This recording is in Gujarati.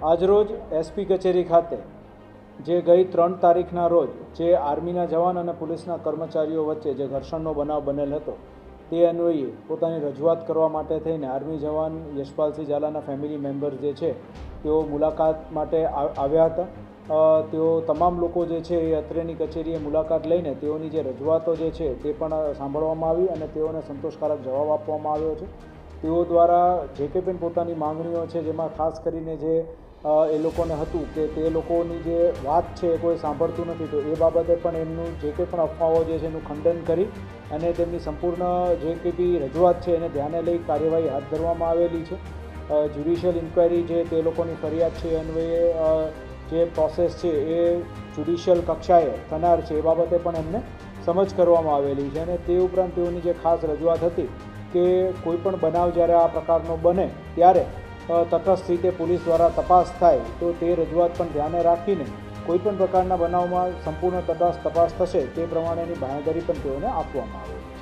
આજરોજ એસપી કચેરી ખાતે, જે ગઈ ત્રણ તારીખના રોજ જે આર્મીના જવાન અને પોલીસના કર્મચારીઓ વચ્ચે જે ઘર્ષણનો બનાવ બનેલ હતો, તે અન્વયે પોતાની રજૂઆત કરવા માટે થઈને આર્મી જવાન યશપાલસિંહ ઝાલાના ફેમિલી મેમ્બર જે છે, તેઓ મુલાકાત માટે આવ્યા હતા. તેઓ તમામ લોકો જે છે એ અત્રેની કચેરીએ મુલાકાત લઈને તેઓની જે રજૂઆતો જે છે તે પણ સાંભળવામાં આવી અને તેઓને સંતોષકારક જવાબ આપવામાં આવ્યો છે. તેઓ દ્વારા જે કંઈ પણ પોતાની માંગણીઓ છે, જેમાં ખાસ કરીને જે એ લોકોને હતું કે તે લોકોની જે વાત છે એ કોઈ સાંભળતું નથી. તો એ બાબતે પણ એમનું જે કંઈ પણ અફવાઓ જે છે એનું ખંડન કરી અને તેમની સંપૂર્ણ જે કંઈ બી રજૂઆત છે એને ધ્યાને લઈ કાર્યવાહી હાથ ધરવામાં આવેલી છે. જ્યુડિશિયલ ઇન્ક્વાયરી જે તે લોકોની ફરિયાદ છે અન્વયે જે પ્રોસેસ છે એ જ્યુડિશિયલ કક્ષાએ થનાર છે એ બાબતે પણ એમને સમજ કરવામાં આવેલી છે અને તે ઉપરાંત તેઓની જે ખાસ રજૂઆત હતી કે કોઈ પણ બનાવ જ્યારે આ પ્રકારનો બને ત્યારે તટસ્થ રીતે પોલીસ દ્વારા તપાસ થાય તો તે રજૂઆત પણ ધ્યાને રાખીને કોઈ પણ પ્રકારના બનાવમાં સંપૂર્ણ તટસ્થ તપાસ થશે તે પ્રમાણેની બાંહેધરી પણ તેઓને આપવામાં આવે. છે